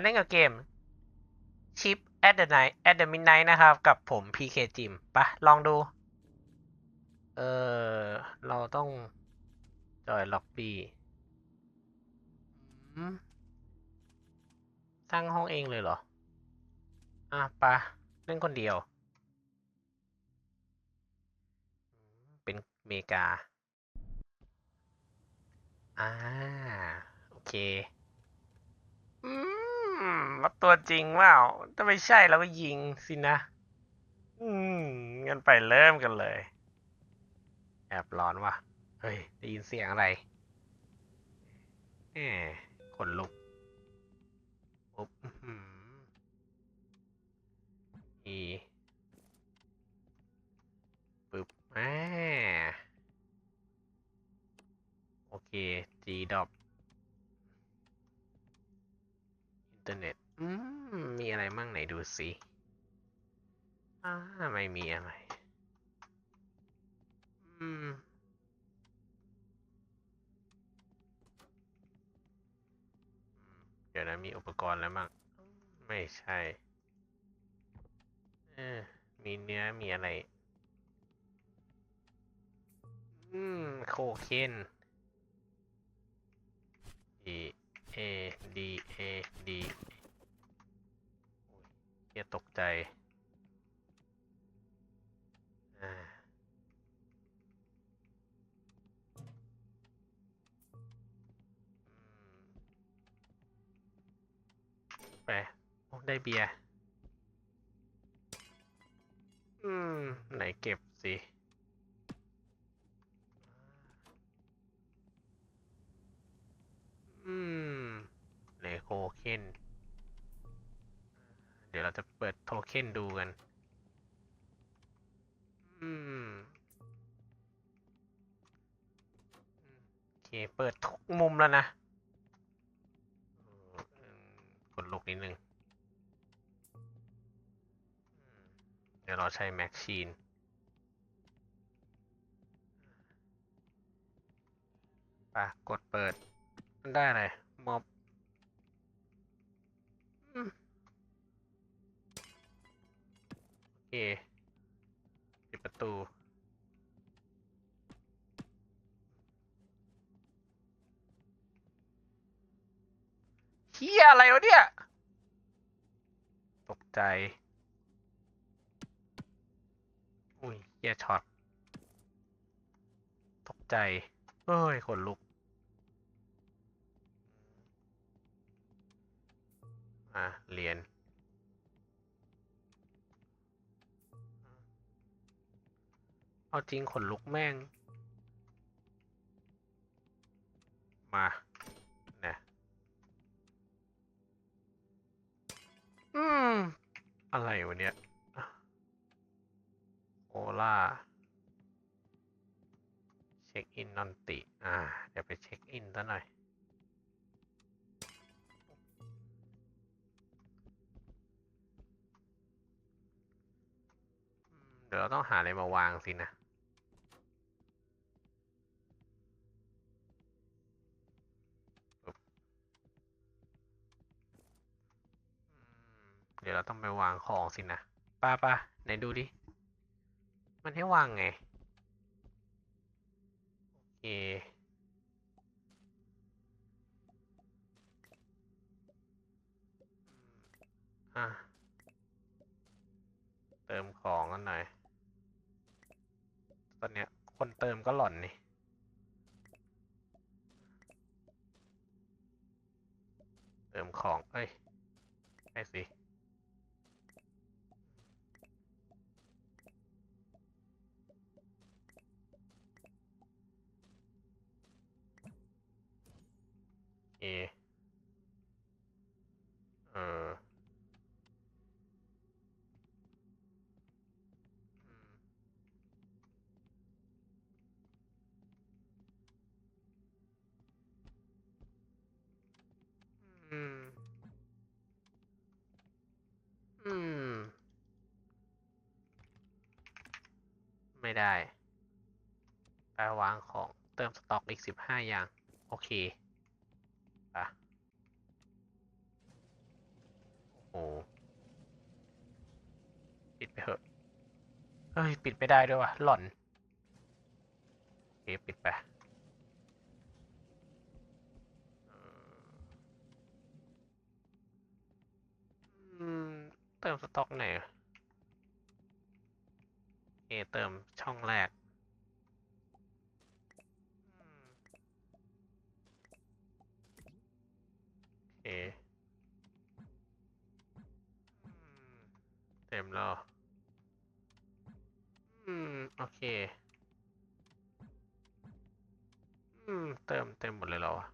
มาเล่นกับเกม Chip at the night at the midnight นะครับ กับผม PK จิมปะลองดู เออเราต้องจอยล็อบบี้สร้างห้องเองเลยเหรอ อะปะเล่นคนเดียว เป็นเมกา อ่า โอเค อืม ว่าตัวจริงว่าถ้าไม่ใช่เราก็ยิงสินะ อืมงั้นไปเริ่มกันเลย แอบร้อนว่ะ เฮ้ย ได้ยินเสียงอะไรแหมขนลุกปุ๊บอีปึ๊บแหมโอเค G ดอ p อิน เทอร์เน็ตอืมมีอะไรมั่งไหนดูสิอ่าไม่มีอะไร อืม เดี๋ยวนะมีอุปกรณ์แล้วมั่ง ไม่ใช่ เออ มีเนื้อมีอะไร อืม โคเคน D A D A D โอ้ยเฮียตกใจ อ่าไปได้เบียร์ อืม ไหนเก็บสิ อืมไหนโทเค็น เราจะเปิดโทเค็นดูกัน อืมโอเค เปิดทุกมุมแล้วนะกดลุกนิดนึง เดี๋ยวเราใช้แม็กชีนปะกดเปิด มันได้อะไรม็อบอืมโอเคปิดประตู เฮียอะไรวะเนี่ย ตกใจ อุ้ยเฮียช็อต ตกใจ เฮ้ยขนลุกอะเรียน เอาจริงขนลุกแม่ง มาเนี่ยอืม อะไรวะเนี่ยโอล่า เช็ค อินนอนติ อ่า เดี๋ยวไปเช็คอินซะหน่อย เดี๋ยวเราต้องหาอะไรมาวางสินะ เดี๋ยวเราต้องไปวางของสินะป้าป้าไหนดูดิ มันให้วางไง อเอะเติมของกันหน่อย ตอนเนี้ยคนเติมก็หล่อนนี่เติมของ เอ้ยใช่สิ ไม่ได้ ไปวางของเติมสต็อกอีกสิบห้าอย่าง โอเคอะโอ้ปิดไปเถอะ เฮ้ย ปิดไปได้ด้วยวะหล่อน โอเค ปิดไปเติมสต็อกไหน อยโอเติมช่องแรกโอเคอืมเต็มแล้วอืม โอเค อืม เติมเต็มหมดเลยเรอวอะ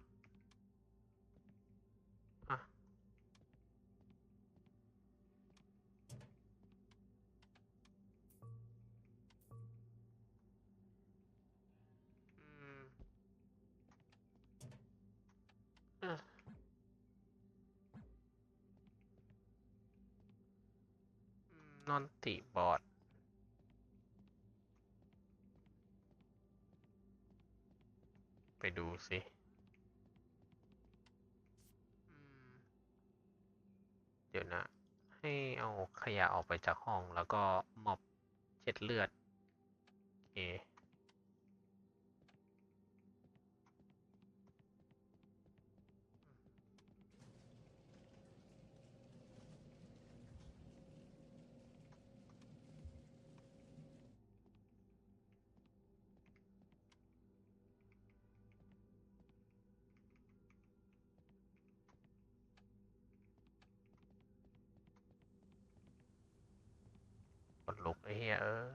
อนอนติบอร์ดไปดูสิอืมเดี๋ยวนะ ให้เอาขยะออกไปจากห้องแล้วก็มอบเช็ดเลือด โอเค ลุกไอ้เหี้ยเออ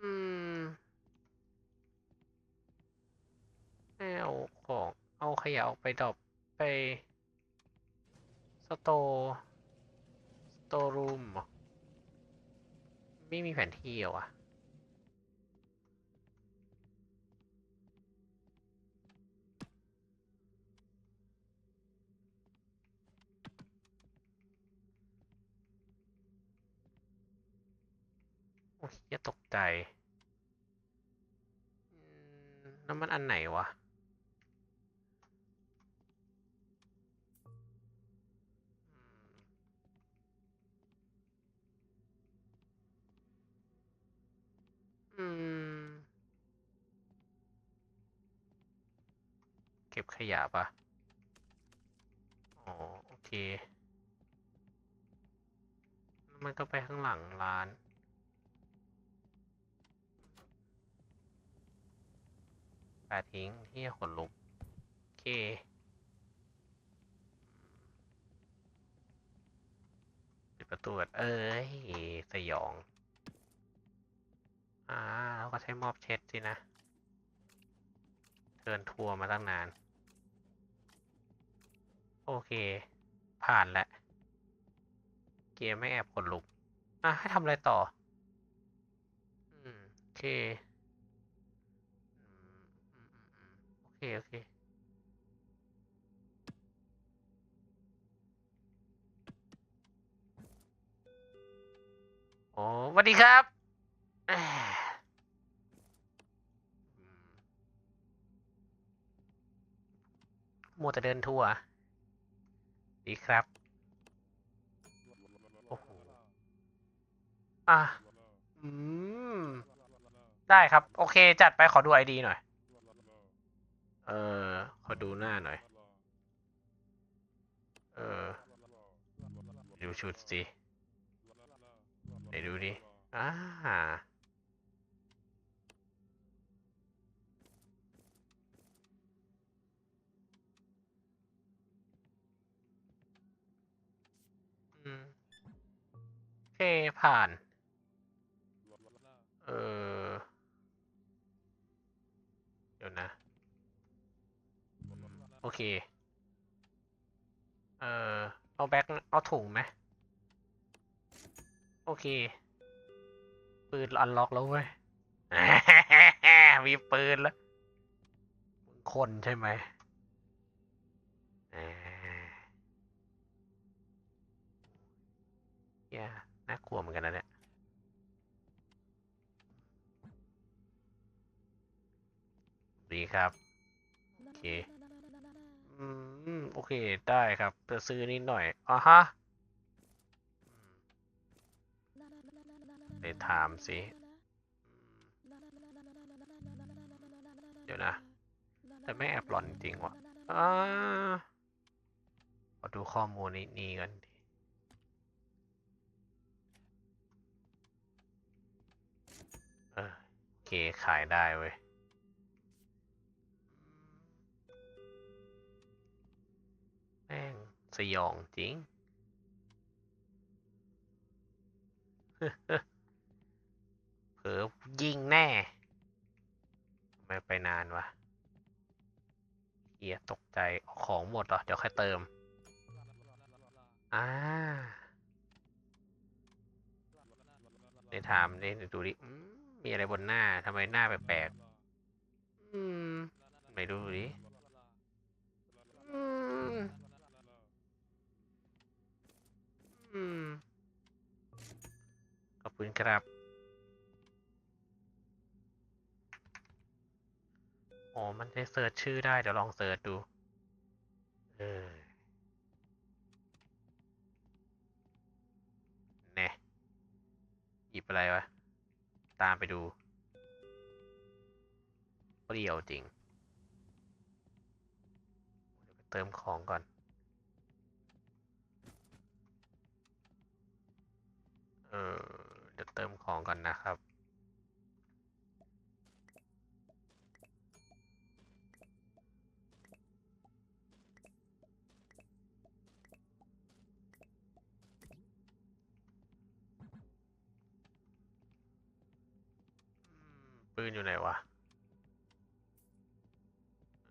อืมให้เอาของเอาขยะออกไปดรอปไป สโตสโตรูมไม่มีแผนที่เหรอวะ อ้ยอย่าตกใจ แล้วมันอันไหนวะ อืม เก็บขยะปะอ๋อ โอเค มันก็ไปข้างหลังร้านาทิ้งเฮียขนลุก โอเค ปิดประตูเอ้ย สยอง อ่าเราก็ใช้มอบเช็ดสินะ เทินทัวร์มาตั้งนาน โอเค ผ่านแล้ว เกมไม่แอบขนลุก อะ ให้ทำอะไรต่อ อืม โอเค อืมอืมอืมอืม โอเคโอเคโอ้สวัสดีครับมมัวแต่เดินทัวร์ดีครับ โอ้โห อะ อืม ได้ครับ โอเค จัดไปขอดูไอดีหน่อย เออขอดูหน้าหน่อย เออดูชุดสิไหนดูดิอ่าอืมโอเคผ่าน เออ เดี๋ยวนะ โอเค เออเอาแบ็คเอาถุงไหมโอเค ปืนอันล็อกแล้วเว้ย มีปืนแล้วคนใช่ไหมอ่าน่ากลัวเหมือนกันนะเนี่ยดีครับ โอเค อืม โอเค ได้ครับจะซื้อนิดหน่อยอะฮะอืมเลยถามสิ เดี๋ยวนะ แต่ไม่แอบหลอนจริงๆว่ะอ่าขอดูข้อมูลนี้นี่กันดิเออโอเค ขายได้เว้ย สยองจริง เผลอยิงแน่ทำไม่ไปนานวะเฮียตกใจของหมดเหรอ เดี๋ยวค่อยเติม อ่าเดี๋ยวถามเดี๋ยวดูดิมมีอะไรบนหน้าทำไมหน้าแปลกๆ อืม ไม่ดูดิ อืม อืม ขอบ คุณครับ โอ๋อมันได้เสิร์ชชื่อได้ เดี๋ยวลองเสิร์ชดู เออแน่หยิบอะไรวะ ตามไปดูเปรี้ยวจริงเดี๋ยวไปเติมของก่อนเออ เดี๋ยวเติมของก่อนนะครับปืนอยู่ไหนวะ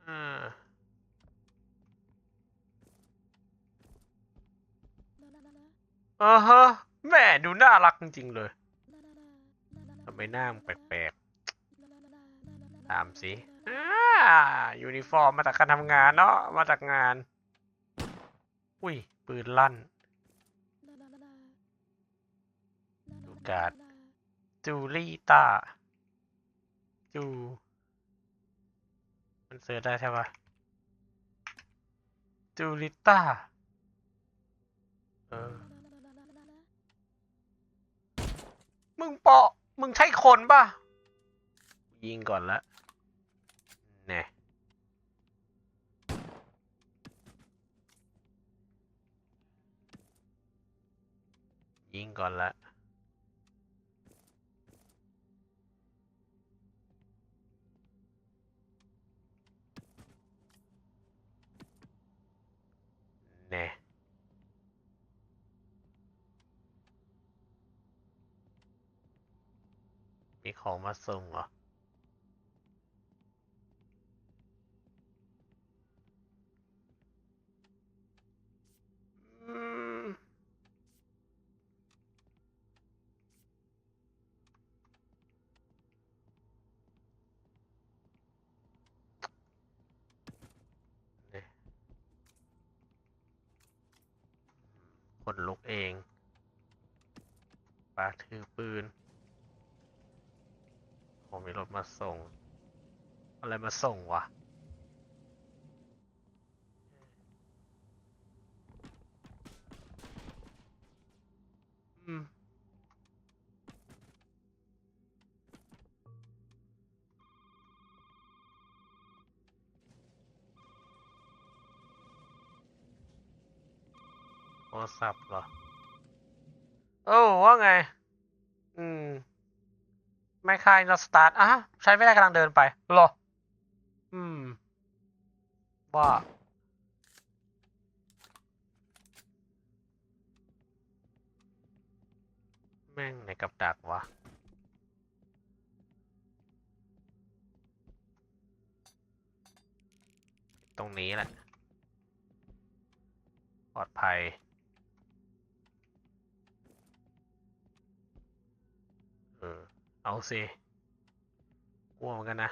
อ่าอ่าฮะ แม่ดูน่ารักจริงๆเลย ทำไมหน้ามึงแปลกๆตามสิอ่ายูนิฟอร์มมาจากการทำงานเนาะ มาจากงาน อุ้ย ปืนลั่น ดูการ์ดจูลี่ตา จู มันเสิร์ชได้ใช่ปะจูลิต้า เออ มึงเปาะ มึงใช่คนป่ะ ยิงก่อนละเน่ยิงก่อนละ แน่ มีของมาส่งเหรอเนี่ยคนลุกเองปาถือปืน ผมมีรถมาส่ง อะไรมาส่งวะอืมโทรศัพท์เหรอ โอ้ว่าไง อืม ไม่ค่ายเราสตาร์ทอะใช้ไม่ได้กำลังเดินไปหรอ อืม ว่าแม่งในกับดักวะตรงนี้แหละ ปลอดภัย เออ เอาสิกลัวเหมือนกันนะ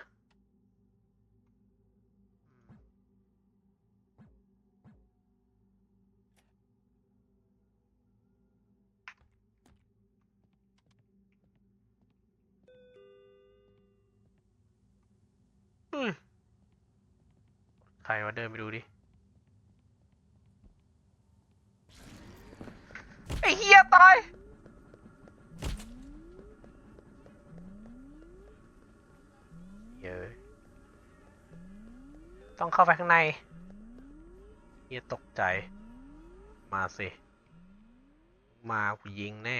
ใครวะเดินไปดูดิ ไอ้เฮียตาย ต้องเข้าไปข้างในเฮียตกใจ มาสิ มากูยิงแน่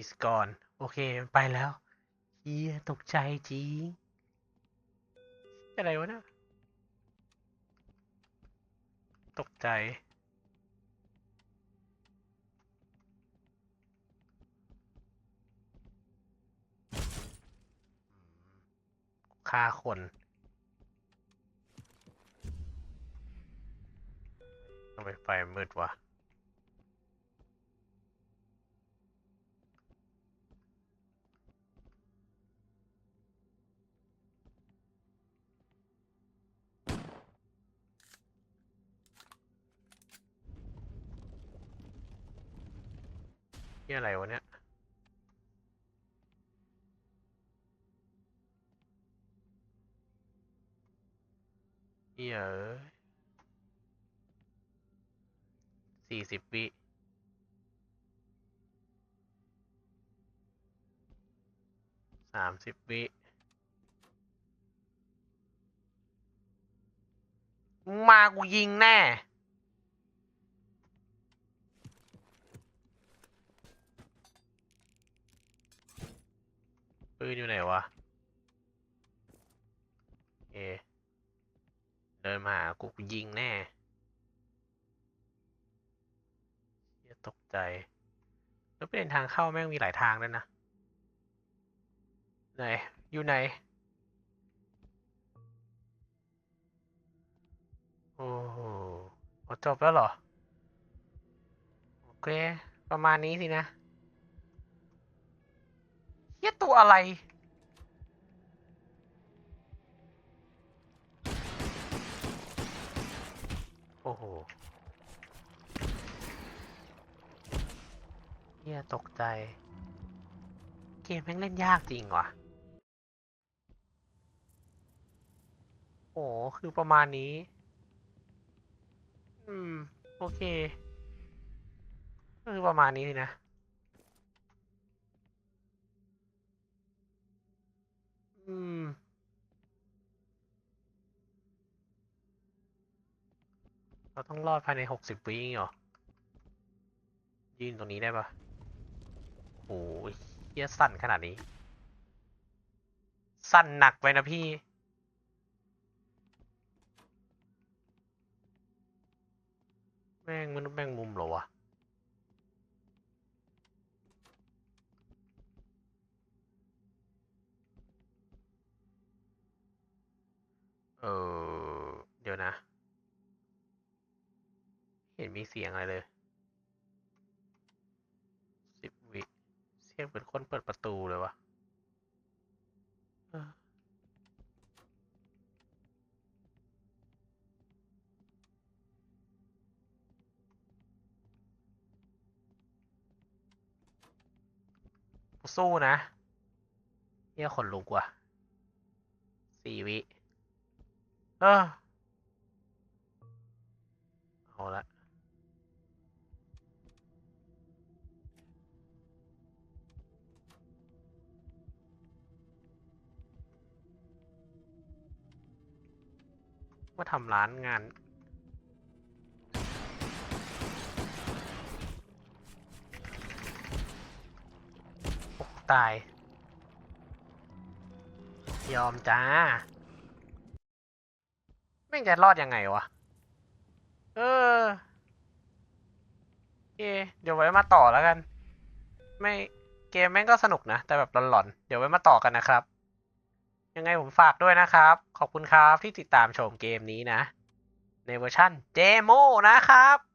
is gone โอเค ไปแล้วเฮียตกใจจริงอะไรวะเนะตกใจ ฆ่าคน ทำไมไฟมืดวะนี่อะไรวะเนี่ย เหี้ยเอะ สี่สิบวิสามสิบวิมากูยิงแน่ปืนอยู่ไหนวะเอเดินมาหากูยิงแน่ ใจ แล้วเป็นทางเข้าแม่งมีหลายทางด้วยนะ ไหน อยู่ไหน โอ้โหจบแล้วเหรอ โอเค ประมาณนี้สินะเฮียตัวอะไรโอ้โห เฮียตกใจ เกมแม่งเล่นยากจริงว่ะ โอ้คือประมาณนี้ อืม โอเคก็คือประมาณนี้สินะอืม เราต้องรอดภายในหกสิบวิเหรอ ยืนตรงนี้ได้ปะ โอ้ยเฮียสั่นขนาดนี้ สั่นหนักไปนะพี่ แม่งมันแม่งมุมเหรอวะเออเดี๋ยวนะ เห็นมีเสียงอะไรเลย สิบวิ เสียงเป็นคนเปิดประตูเลยวะเออกูสู้นะเฮียขนลุกว่ะสี่วิ เออเอาละ ว่าทำร้านงานอ้ตาย ยอมจ้าแม่งจะรอดยังไงวะ เออโอเดี๋ยวไว้มาต่อแล้วกัน ไม่เกมแม่งก็สนุกนะ แต่แบบหลอนๆ เดี๋ยวไว้มาต่อกันนะครับ ยังไงผมฝากด้วยนะครับ ขอบคุณครับที่ติดตามชมเกมนี้นะ ในเวอร์ชั่นเดโมนะครับ